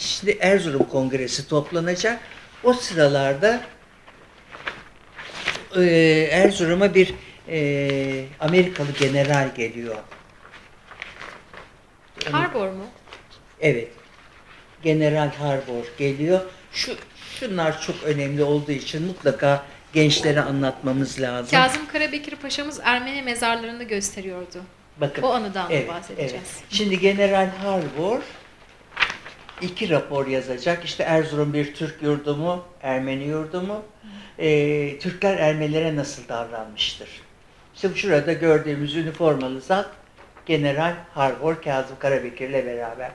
Şimdi Erzurum Kongresi toplanacak. O sıralarda e, Erzurum'a bir e, Amerikalı general geliyor. Harbor mu? Evet. General Harbor geliyor. Şu şunlar çok önemli olduğu için mutlaka gençlere anlatmamız lazım. Kazım Karabekir Paşa'mız Ermeni mezarlarını gösteriyordu. Bakın. O anıdan da evet, bahsedeceğiz. evet. Şimdi General Harbor iki rapor yazacak. İşte Erzurum bir Türk yurdu mu, Ermeni yurdu mu? Ee, Türkler Ermenilere nasıl davranmıştır? İşte şurada gördüğümüz üniformalı zat General Harbor Kazım Karabekir'le beraber.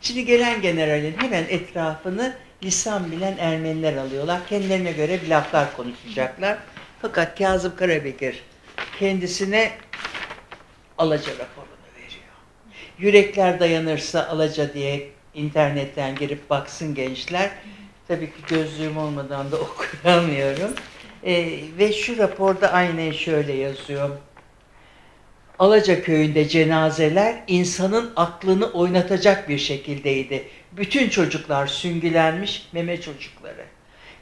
Şimdi gelen generalin hemen etrafını lisan bilen Ermeniler alıyorlar. Kendilerine göre bir laflar konuşacaklar. Fakat Kazım Karabekir kendisine alaca raporunu veriyor. Yürekler dayanırsa alaca diye internetten girip baksın gençler. Tabii ki gözlüğüm olmadan da okuyamıyorum. Ee, ve şu raporda aynen şöyle yazıyor. Alaca köyünde cenazeler insanın aklını oynatacak bir şekildeydi. Bütün çocuklar süngülenmiş meme çocukları.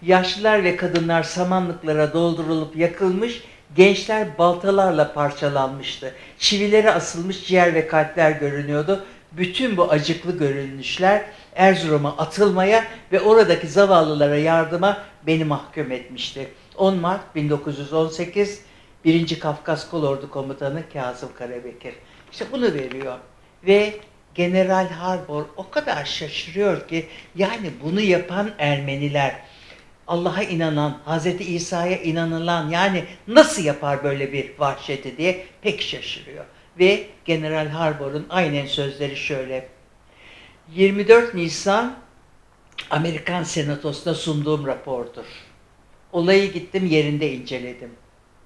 Yaşlılar ve kadınlar samanlıklara doldurulup yakılmış, gençler baltalarla parçalanmıştı. Çivilere asılmış ciğer ve kalpler görünüyordu. Bütün bu acıklı görünüşler Erzurum'a atılmaya ve oradaki zavallılara yardıma beni mahkum etmişti. 10 Mart 1918 1. Kafkas Kolordu Komutanı Kazım Karabekir. İşte bunu veriyor. Ve General Harbor o kadar şaşırıyor ki yani bunu yapan Ermeniler Allah'a inanan, Hazreti İsa'ya inanılan yani nasıl yapar böyle bir vahşeti diye pek şaşırıyor. Ve General Harbor'un aynen sözleri şöyle. 24 Nisan Amerikan Senatosu'na sunduğum rapordur. Olayı gittim yerinde inceledim.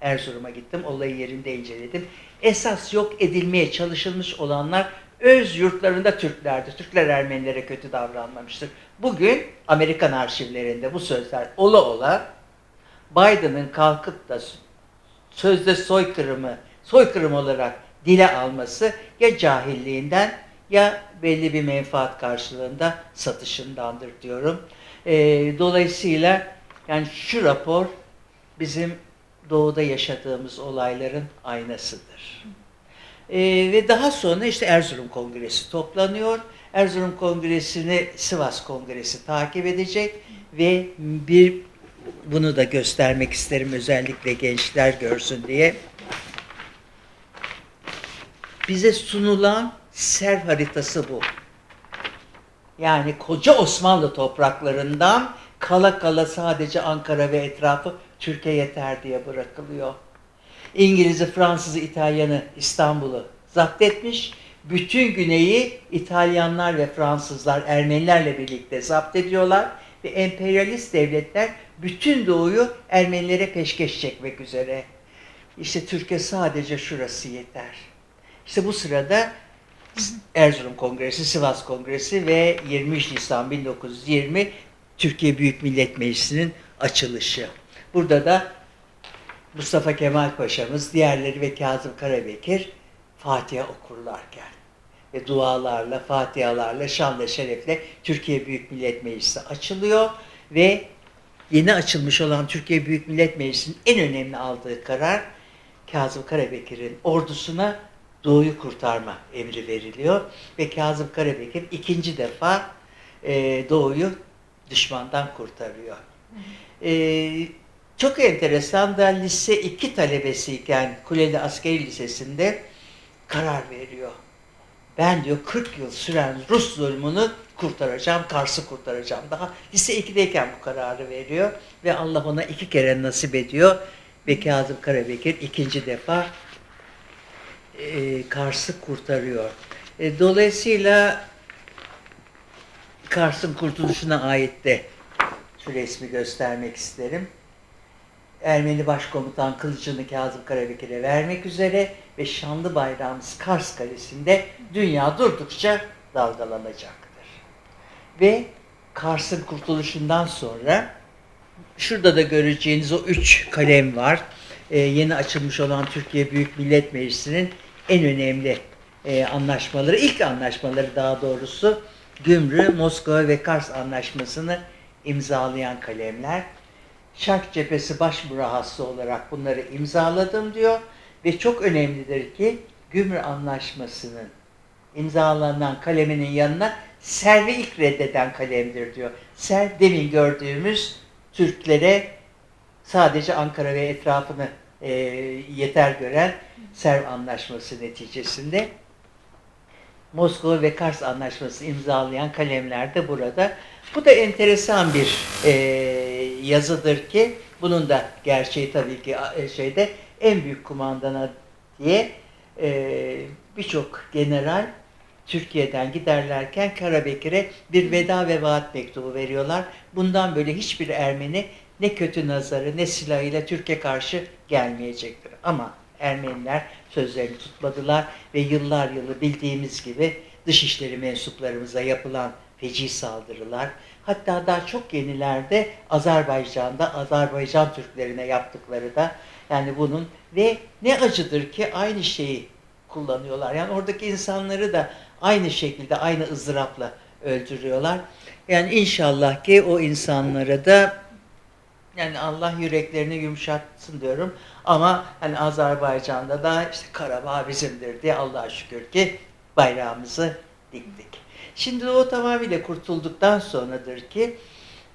Erzurum'a gittim, olayı yerinde inceledim. Esas yok edilmeye çalışılmış olanlar öz yurtlarında Türklerdi. Türkler Ermenilere kötü davranmamıştır. Bugün Amerikan arşivlerinde bu sözler ola ola Biden'ın kalkıp da sözde soykırımı, soykırım olarak dile alması ya cahilliğinden ya belli bir menfaat karşılığında satışındandır diyorum. Ee, dolayısıyla yani şu rapor bizim doğuda yaşadığımız olayların aynasıdır. Ee, ve daha sonra işte Erzurum Kongresi toplanıyor. Erzurum Kongresi'ni Sivas Kongresi takip edecek ve bir bunu da göstermek isterim özellikle gençler görsün diye. Bize sunulan ser haritası bu. Yani koca Osmanlı topraklarından kala kala sadece Ankara ve etrafı Türkiye yeter diye bırakılıyor. İngiliz'i, Fransız'ı, İtalyan'ı, İstanbul'u zapt etmiş. Bütün güneyi İtalyanlar ve Fransızlar Ermenilerle birlikte zapt ediyorlar ve emperyalist devletler bütün doğuyu Ermenilere peşkeş çekmek üzere. İşte Türkiye sadece şurası yeter. İşte bu sırada Erzurum Kongresi, Sivas Kongresi ve 23 Nisan 1920 Türkiye Büyük Millet Meclisi'nin açılışı. Burada da Mustafa Kemal Paşa'mız, diğerleri ve Kazım Karabekir Fatiha okurlarken ve dualarla, fatihalarla, şanla, şerefle Türkiye Büyük Millet Meclisi açılıyor ve yeni açılmış olan Türkiye Büyük Millet Meclisi'nin en önemli aldığı karar Kazım Karabekir'in ordusuna Doğu'yu kurtarma emri veriliyor ve Kazım Karabekir ikinci defa e, Doğu'yu düşmandan kurtarıyor. E, çok enteresan da lise 2 talebesiyken Kuleli Askeri Lisesi'nde karar veriyor. Ben diyor 40 yıl süren Rus zulmünü kurtaracağım, Kars'ı kurtaracağım. Daha lise 2'deyken bu kararı veriyor ve Allah ona iki kere nasip ediyor ve Kazım Karabekir ikinci defa e, Kars'ı kurtarıyor. E, dolayısıyla Kars'ın kurtuluşuna ait de şu resmi göstermek isterim. Ermeni Başkomutan kılıcını Kazım Karabekir'e vermek üzere ve şanlı bayrağımız Kars Kalesi'nde dünya durdukça dalgalanacaktır. Ve Kars'ın kurtuluşundan sonra şurada da göreceğiniz o üç kalem var. Ee, yeni açılmış olan Türkiye Büyük Millet Meclisi'nin en önemli e, anlaşmaları, ilk anlaşmaları daha doğrusu Gümrü, Moskova ve Kars Anlaşması'nı imzalayan kalemler. Şark cephesi baş murahhası olarak bunları imzaladım diyor ve çok önemlidir ki Gümrü Anlaşması'nın imzalanan kaleminin yanına Servi ilk reddeden kalemdir diyor. Ser demin gördüğümüz Türklere sadece Ankara ve etrafını e, yeter gören Serv Anlaşması neticesinde Moskova ve Kars Anlaşması imzalayan kalemler de burada. Bu da enteresan bir e, yazıdır ki bunun da gerçeği tabii ki e, şeyde en büyük kumandana diye e, birçok general Türkiye'den giderlerken Karabekir'e bir veda ve vaat mektubu veriyorlar. Bundan böyle hiçbir Ermeni ne kötü nazarı ne silahıyla Türkiye karşı gelmeyecektir. Ama Ermeniler sözlerini tutmadılar ve yıllar yılı bildiğimiz gibi dışişleri mensuplarımıza yapılan feci saldırılar, hatta daha çok yenilerde Azerbaycan'da Azerbaycan Türklerine yaptıkları da yani bunun ve ne acıdır ki aynı şeyi kullanıyorlar. Yani oradaki insanları da aynı şekilde aynı ızdırapla öldürüyorlar. Yani inşallah ki o insanlara da yani Allah yüreklerini yumuşatsın diyorum. Ama hani Azerbaycan'da da işte Karabağ bizimdir diye Allah'a şükür ki bayrağımızı diktik. Şimdi o tamamıyla kurtulduktan sonradır ki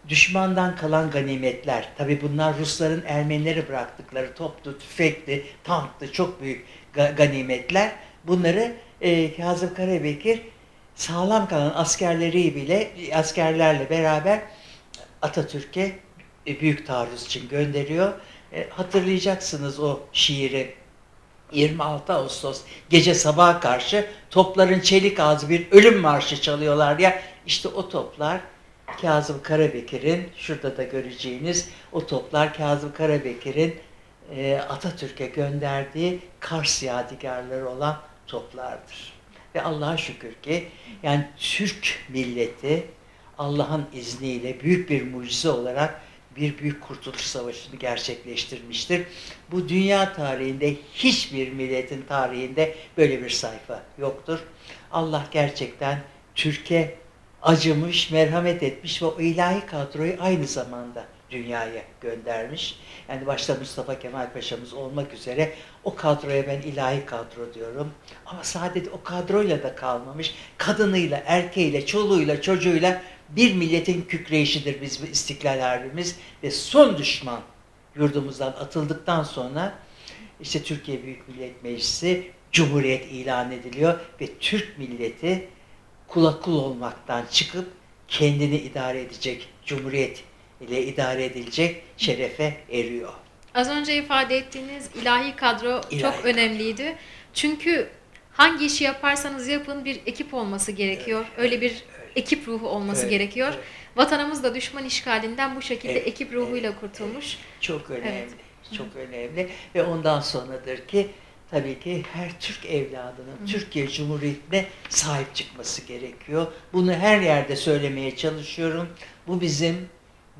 düşmandan kalan ganimetler, tabi bunlar Rusların Ermenileri bıraktıkları toplu, tüfekli, tanklı çok büyük ga- ganimetler. Bunları e, Kazım Karabekir sağlam kalan askerleri bile askerlerle beraber Atatürk'e e, büyük taarruz için gönderiyor. E, hatırlayacaksınız o şiiri. 26 Ağustos gece sabaha karşı topların çelik ağzı bir ölüm marşı çalıyorlar ya. İşte o toplar Kazım Karabekir'in şurada da göreceğiniz o toplar Kazım Karabekir'in e, Atatürk'e gönderdiği Kars yadigarları olan toplardır. Ve Allah'a şükür ki yani Türk milleti Allah'ın izniyle büyük bir mucize olarak bir büyük kurtuluş savaşını gerçekleştirmiştir. Bu dünya tarihinde hiçbir milletin tarihinde böyle bir sayfa yoktur. Allah gerçekten Türkiye acımış, merhamet etmiş ve o ilahi kadroyu aynı zamanda dünyaya göndermiş. Yani başta Mustafa Kemal Paşa'mız olmak üzere o kadroya ben ilahi kadro diyorum. Ama sadece o kadroyla da kalmamış. Kadınıyla, erkeğiyle, çoluğuyla, çocuğuyla bir milletin kükreyişidir bizim İstiklal Harbimiz ve son düşman yurdumuzdan atıldıktan sonra işte Türkiye Büyük Millet Meclisi Cumhuriyet ilan ediliyor ve Türk milleti kula kul olmaktan çıkıp kendini idare edecek Cumhuriyet ile idare edilecek şerefe eriyor. Az önce ifade ettiğiniz ilahi kadro İlahi çok kadro. önemliydi. Çünkü hangi işi yaparsanız yapın bir ekip olması gerekiyor. Evet, Öyle bir evet. ekip ruhu olması Evet, gerekiyor. evet. Vatanımız da düşman işgalinden bu şekilde Evet, ekip ruhuyla kurtulmuş. Çok önemli. Evet. Çok önemli. Ve ondan sonradır ki tabii ki her Türk evladının Türkiye Cumhuriyeti'ne sahip çıkması gerekiyor. Bunu her yerde söylemeye çalışıyorum. Bu bizim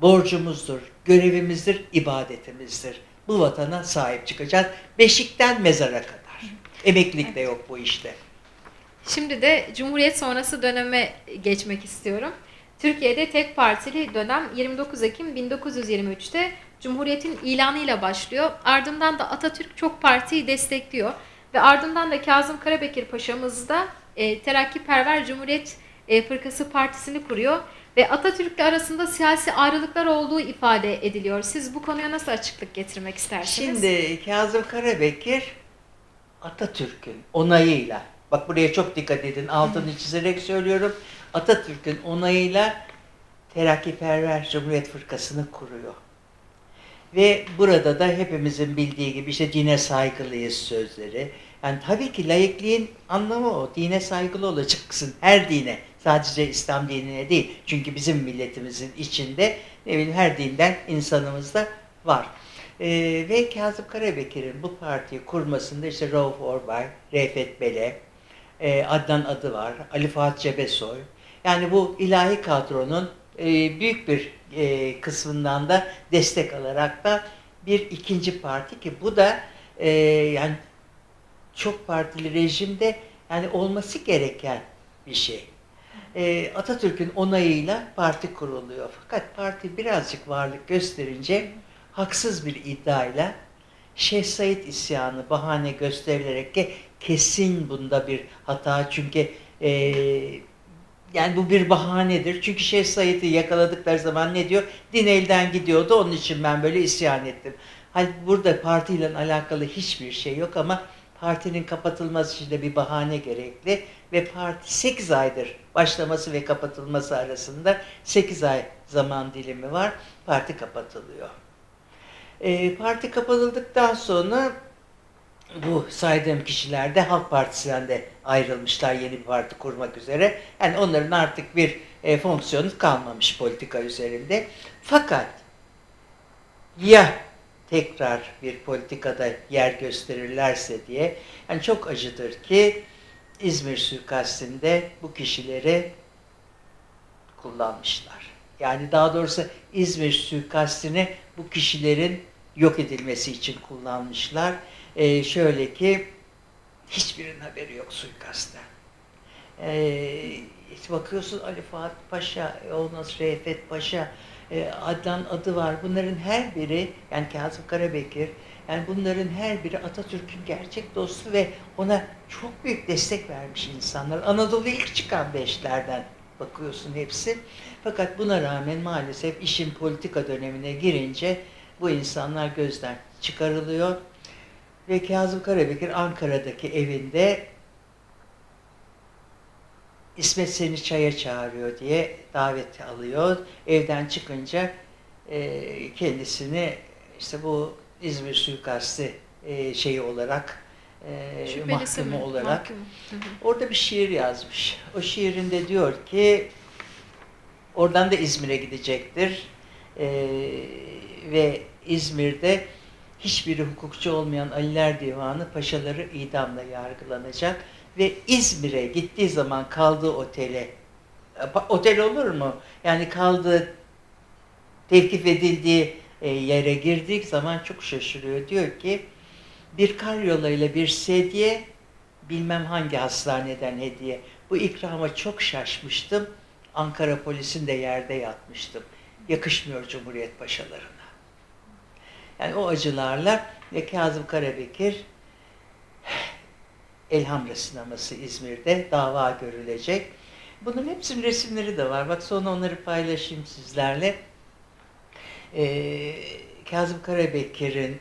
borcumuzdur, görevimizdir, ibadetimizdir. Bu vatana sahip çıkacağız. Beşikten mezara kadar. Emeklilik de yok bu işte. Şimdi de Cumhuriyet sonrası döneme geçmek istiyorum. Türkiye'de tek partili dönem 29 Ekim 1923'te Cumhuriyet'in ilanıyla başlıyor. Ardından da Atatürk çok partiyi destekliyor. Ve ardından da Kazım Karabekir Paşa'mız da e, Terakkiperver Cumhuriyet e, Fırkası Partisi'ni kuruyor. Ve Atatürk'le arasında siyasi ayrılıklar olduğu ifade ediliyor. Siz bu konuya nasıl açıklık getirmek istersiniz? Şimdi Kazım Karabekir Atatürk'ün onayıyla, bak buraya çok dikkat edin, altını çizerek söylüyorum. Atatürk'ün onayıyla Terakkiperver Cumhuriyet Fırkası'nı kuruyor. Ve burada da hepimizin bildiği gibi işte dine saygılıyız sözleri. Yani tabii ki laikliğin anlamı o. Dine saygılı olacaksın. Her dine. Sadece İslam dinine değil. Çünkü bizim milletimizin içinde ne bileyim her dinden insanımız da var. Ee, ve Kazım Karabekir'in bu partiyi kurmasında işte Rauf Orbay, Refet Bele, e, Adnan Adı var, Ali Fuat Cebesoy. Yani bu ilahi kadronun e, büyük bir e, kısmından da destek alarak da bir ikinci parti ki bu da e, yani çok partili rejimde yani olması gereken bir şey. E, Atatürk'ün onayıyla parti kuruluyor. Fakat parti birazcık varlık gösterince haksız bir iddiayla Şeyh Said isyanı bahane gösterilerek ki kesin bunda bir hata çünkü e, yani bu bir bahanedir. Çünkü Şeyh Said'i yakaladıkları zaman ne diyor? Din elden gidiyordu onun için ben böyle isyan ettim. Hani burada partiyle alakalı hiçbir şey yok ama partinin kapatılması için de bir bahane gerekli ve parti 8 aydır başlaması ve kapatılması arasında 8 ay zaman dilimi var. Parti kapatılıyor. E, parti kapatıldıktan sonra bu saydığım kişiler de Halk Partisi'nden de ayrılmışlar yeni bir parti kurmak üzere. Yani onların artık bir e, fonksiyonu kalmamış politika üzerinde. Fakat ya tekrar bir politikada yer gösterirlerse diye yani çok acıdır ki İzmir suikastinde bu kişileri kullanmışlar. Yani daha doğrusu İzmir suikastini bu kişilerin yok edilmesi için kullanmışlar. Ee, şöyle ki hiçbirinin haberi yok suikastten. Ee, bakıyorsun Ali Fuat Paşa, ondan sonra Refet Paşa, e, Adnan adı var. Bunların her biri, yani Kazım Karabekir, yani bunların her biri Atatürk'ün gerçek dostu ve ona çok büyük destek vermiş insanlar. Anadolu ilk çıkan beşlerden bakıyorsun hepsi. Fakat buna rağmen maalesef işin politika dönemine girince bu insanlar gözden çıkarılıyor. Ve Kazım Karabekir Ankara'daki evinde İsmet seni çaya çağırıyor diye davet alıyor. Evden çıkınca e, kendisini işte bu İzmir suikastı e, şeyi olarak e, mahkumu mi? olarak Mahkum. Hı hı. orada bir şiir yazmış. O şiirinde diyor ki oradan da İzmir'e gidecektir. E, ve İzmir'de hiçbiri hukukçu olmayan Aliler Divanı paşaları idamla yargılanacak ve İzmir'e gittiği zaman kaldığı otele e, otel olur mu? Yani kaldığı tevkif edildiği e, yere girdiği zaman çok şaşırıyor. Diyor ki bir karyolayla bir sedye bilmem hangi hastaneden hediye. Bu ikrama çok şaşmıştım. Ankara polisinde yerde yatmıştım. Yakışmıyor Cumhuriyet paşalarına. Yani o acılarla ve Kazım Karabekir Elhamra sineması İzmir'de dava görülecek. Bunun hepsinin resimleri de var. Bak sonra onları paylaşayım sizlerle. Ee, Kazım Karabekir'in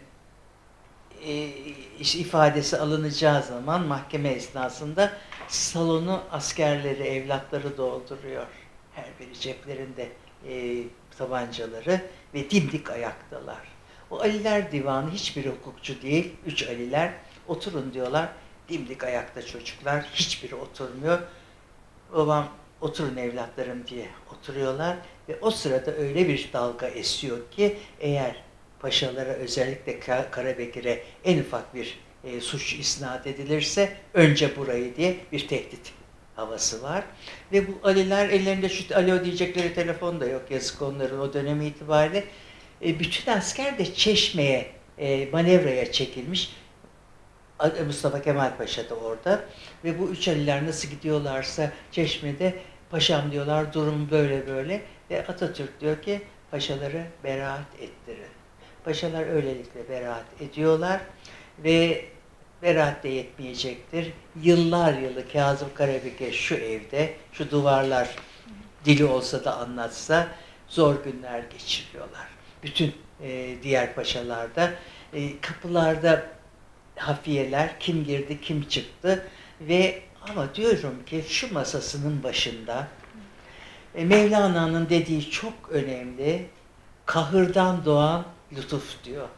ifadesi alınacağı zaman mahkeme esnasında salonu askerleri, evlatları dolduruyor. Her biri ceplerinde e, tabancaları ve dimdik ayaktalar. O Aliler Divanı hiçbiri hukukçu değil. Üç Aliler oturun diyorlar. Dimdik ayakta çocuklar. Hiçbiri oturmuyor. Babam oturun evlatlarım diye oturuyorlar. Ve o sırada öyle bir dalga esiyor ki eğer paşalara özellikle Ka- Karabekir'e en ufak bir e, suç isnat edilirse önce burayı diye bir tehdit havası var. Ve bu Aliler ellerinde şu alo diyecekleri telefon da yok yazık onların o dönemi itibariyle. E, bütün asker de Çeşme'ye e, manevraya çekilmiş. A- Mustafa Kemal Paşa da orada. Ve bu üç Aliler nasıl gidiyorlarsa Çeşme'de paşam diyorlar durum böyle böyle. Ve Atatürk diyor ki paşaları beraat ettirin. Paşalar öylelikle beraat ediyorlar ve beraat de yetmeyecektir. Yıllar yılı Kazım Karabekir şu evde, şu duvarlar dili olsa da anlatsa zor günler geçiriyorlar. Bütün e, diğer paşalarda e, kapılarda hafiyeler kim girdi kim çıktı ve ama diyorum ki şu masasının başında e, Mevlana'nın dediği çok önemli kahırdan doğan lütuf diyor.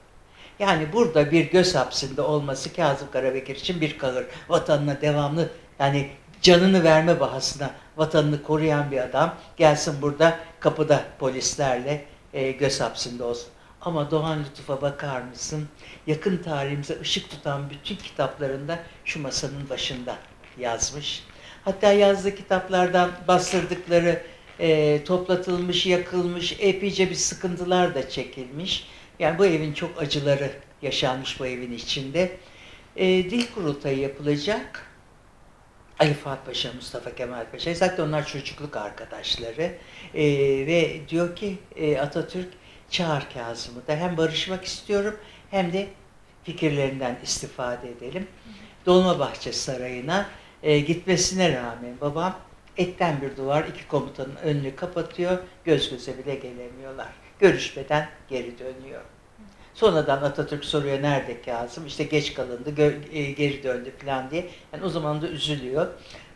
Yani burada bir göz hapsinde olması Kazım Karabekir için bir kahır. Vatanına devamlı yani canını verme bahasına vatanını koruyan bir adam gelsin burada kapıda polislerle e, göz hapsinde olsun. Ama Doğan Lütuf'a bakar mısın? Yakın tarihimize ışık tutan bütün kitaplarında şu masanın başında yazmış. Hatta yazdığı kitaplardan bastırdıkları e, toplatılmış, yakılmış, epeyce bir sıkıntılar da çekilmiş. Yani bu evin çok acıları yaşanmış bu evin içinde. E, dil kurultayı yapılacak. Ali Fuat Paşa, Mustafa Kemal Paşa. Zaten onlar çocukluk arkadaşları. Ee, ve diyor ki e, Atatürk çağır Kazım'ı da hem barışmak istiyorum hem de fikirlerinden istifade edelim. Dolmabahçe Sarayı'na e, gitmesine rağmen babam etten bir duvar iki komutanın önünü kapatıyor. Göz göze bile gelemiyorlar. Görüşmeden geri dönüyor. Sonradan Atatürk soruyor nerede Kazım? İşte geç kalındı, e, geri döndü falan diye. Yani o zaman da üzülüyor.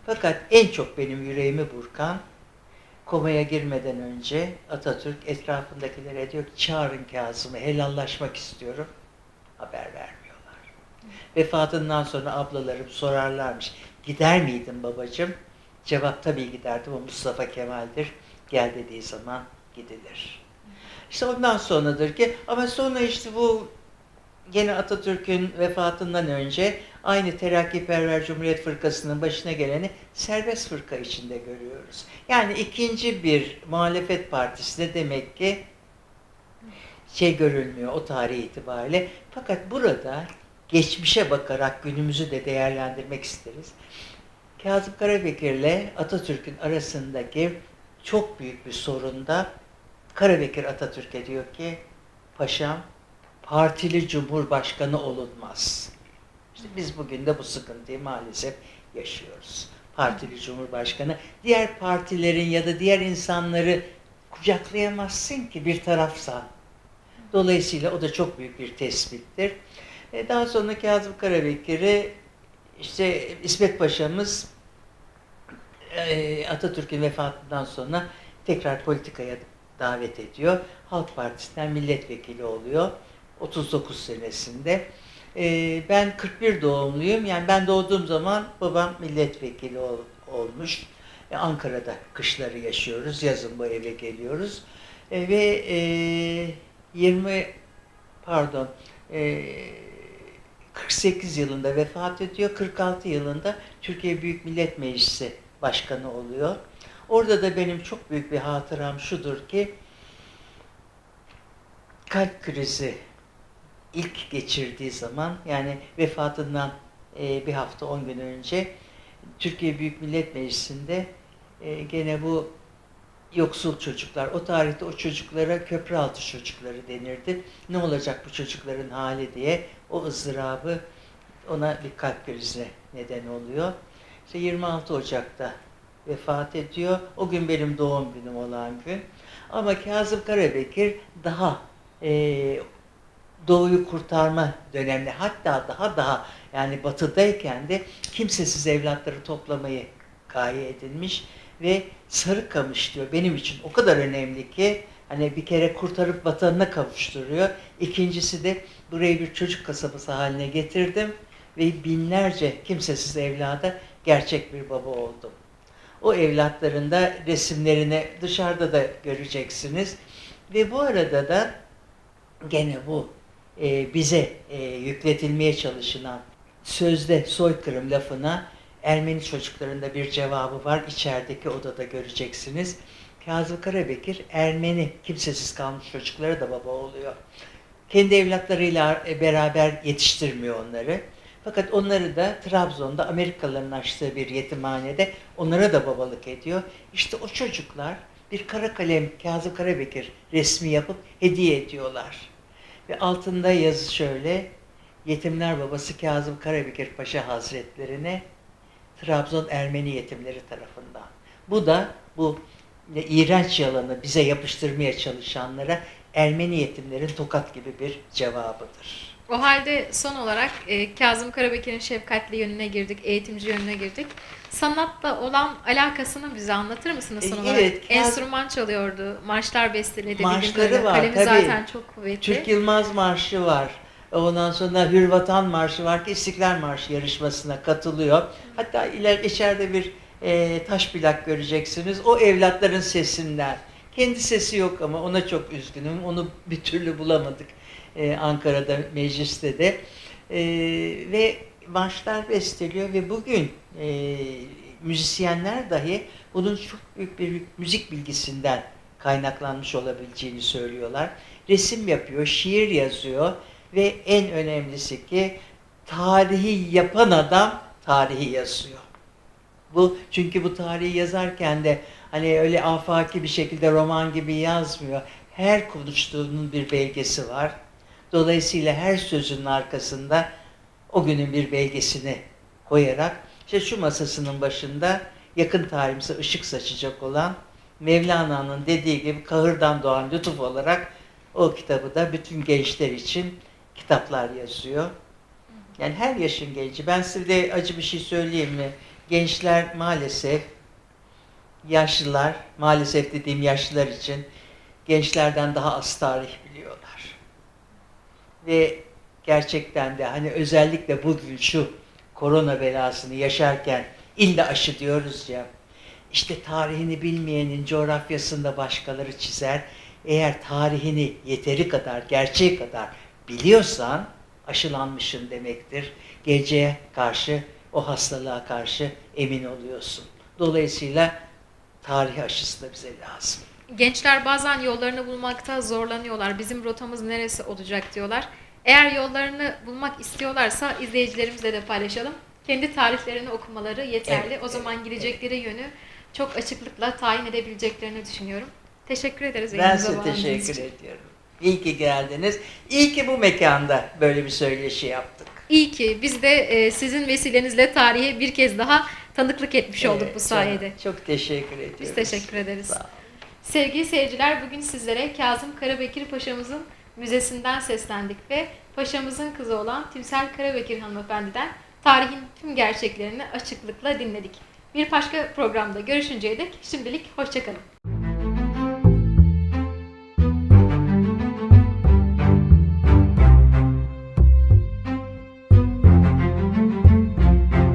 Fakat en çok benim yüreğimi burkan komaya girmeden önce Atatürk etrafındakilere diyor ki çağırın Kazım'ı helallaşmak istiyorum. Haber vermiyorlar. Vefatından sonra ablalarım sorarlarmış. Gider miydin babacığım? Cevap tabii giderdim. O Mustafa Kemal'dir. Gel dediği zaman gidilir. İşte ondan sonradır ki ama sonra işte bu gene Atatürk'ün vefatından önce aynı Terakkiperver Cumhuriyet Fırkası'nın başına geleni serbest fırka içinde görüyoruz. Yani ikinci bir muhalefet partisi de demek ki şey görülmüyor o tarih itibariyle. Fakat burada geçmişe bakarak günümüzü de değerlendirmek isteriz. Kazım Karabekir'le Atatürk'ün arasındaki çok büyük bir sorunda Karabekir Atatürk'e diyor ki paşam partili cumhurbaşkanı olunmaz. İşte biz bugün de bu sıkıntıyı maalesef yaşıyoruz. Partili cumhurbaşkanı diğer partilerin ya da diğer insanları kucaklayamazsın ki bir tarafsan. Dolayısıyla o da çok büyük bir tespittir. E, Daha sonra Kazım Karabekir'i işte İsmet Paşa'mız e, Atatürk'ün vefatından sonra tekrar politikaya davet ediyor. Halk Partisi'nden milletvekili oluyor. 39 senesinde. E, ben 41 doğumluyum. Yani ben doğduğum zaman babam milletvekili ol- olmuş. E, Ankara'da kışları yaşıyoruz. Yazın bu eve geliyoruz. E, ve e, 20 pardon e, 48 yılında vefat ediyor. 46 yılında Türkiye Büyük Millet Meclisi Başkanı oluyor. Orada da benim çok büyük bir hatıram şudur ki kalp krizi ilk geçirdiği zaman yani vefatından e, bir hafta 10 gün önce Türkiye Büyük Millet Meclisi'nde e, gene bu yoksul çocuklar, o tarihte o çocuklara köprü altı çocukları denirdi. Ne olacak bu çocukların hali diye o ızdırabı ona bir kalp krizine neden oluyor. İşte 26 Ocak'ta vefat ediyor. O gün benim doğum günüm olan gün. Ama Kazım Karabekir daha e, doğuyu kurtarma döneminde hatta daha daha yani batıdayken de kimsesiz evlatları toplamayı gaye edinmiş ve Sarıkamış diyor benim için o kadar önemli ki hani bir kere kurtarıp vatanına kavuşturuyor. İkincisi de burayı bir çocuk kasabası haline getirdim ve binlerce kimsesiz evlada gerçek bir baba oldum. O evlatların da resimlerini dışarıda da göreceksiniz. Ve bu arada da gene bu e, bize e, yükletilmeye çalışılan sözde soykırım lafına Ermeni çocuklarında bir cevabı var. İçerideki odada göreceksiniz. Kazım Karabekir Ermeni kimsesiz kalmış çocuklara da baba oluyor. Kendi evlatlarıyla e, beraber yetiştirmiyor onları. Fakat onları da Trabzon'da Amerikalıların açtığı bir yetimhanede onlara da babalık ediyor. İşte o çocuklar bir kara kalem Kazım Karabekir resmi yapıp hediye ediyorlar. Ve altında yazı şöyle, Yetimler Babası Kazım Karabekir Paşa Hazretlerine Trabzon Ermeni yetimleri tarafından. Bu da bu iğrenç yalanı bize yapıştırmaya çalışanlara Ermeni yetimlerin tokat gibi bir cevabıdır. O halde son olarak e, Kazım Karabekir'in şefkatli yönüne girdik, eğitimci yönüne girdik. Sanatla olan alakasını bize anlatır mısınız son E, olarak? evet, Kaz- Enstrüman çalıyordu, marşlar besteledi. Marşları var, Kalemi tabii. zaten çok kuvvetli. Türk Yılmaz Marşı var. Ondan sonra Hür Vatan Marşı var ki İstiklal Marşı yarışmasına katılıyor. Hatta iler içeride bir e, taş plak göreceksiniz. O evlatların sesinden. Kendi sesi yok ama ona çok üzgünüm. Onu bir türlü bulamadık e, Ankara'da mecliste de. E, ve marşlar besteliyor ve bugün e, müzisyenler dahi bunun çok büyük bir müzik bilgisinden kaynaklanmış olabileceğini söylüyorlar. Resim yapıyor, şiir yazıyor ve en önemlisi ki tarihi yapan adam tarihi yazıyor. Bu çünkü bu tarihi yazarken de hani öyle afaki bir şekilde roman gibi yazmıyor. Her konuştuğunun bir belgesi var. Dolayısıyla her sözünün arkasında o günün bir belgesini koyarak işte şu masasının başında yakın tarihimize ışık saçacak olan Mevlana'nın dediği gibi kahırdan doğan lütuf olarak o kitabı da bütün gençler için kitaplar yazıyor. Yani her yaşın genci. Ben size acı bir şey söyleyeyim mi? Gençler maalesef yaşlılar, maalesef dediğim yaşlılar için gençlerden daha az tarih biliyorlar. Ve gerçekten de hani özellikle bugün şu korona belasını yaşarken illa aşı diyoruz ya. İşte tarihini bilmeyenin coğrafyasında başkaları çizer. Eğer tarihini yeteri kadar, gerçeği kadar biliyorsan aşılanmışsın demektir. Geleceğe karşı, o hastalığa karşı emin oluyorsun. Dolayısıyla tarih aşısı da bize lazım. Gençler bazen yollarını bulmakta zorlanıyorlar. Bizim rotamız neresi olacak diyorlar. Eğer yollarını bulmak istiyorlarsa izleyicilerimizle de paylaşalım. Kendi tarihlerini okumaları yeterli. Evet, o zaman evet, gidecekleri yönü çok açıklıkla tayin edebileceklerini düşünüyorum. Teşekkür ederiz. Ben size teşekkür için. ediyorum. İyi ki geldiniz. İyi ki bu mekanda böyle bir söyleşi yaptık. İyi ki biz de e, sizin vesilenizle tarihe bir kez daha tanıklık etmiş olduk Evet, bu sayede. Çok, çok teşekkür ediyoruz. Biz teşekkür ederiz. Sağ olun. Sevgili seyirciler bugün sizlere Kazım Karabekir Paşa'mızın müzesinden seslendik ve paşamızın kızı olan Timsel Karabekir hanımefendiden tarihin tüm gerçeklerini açıklıkla dinledik. Bir başka programda görüşünceye dek şimdilik hoşçakalın.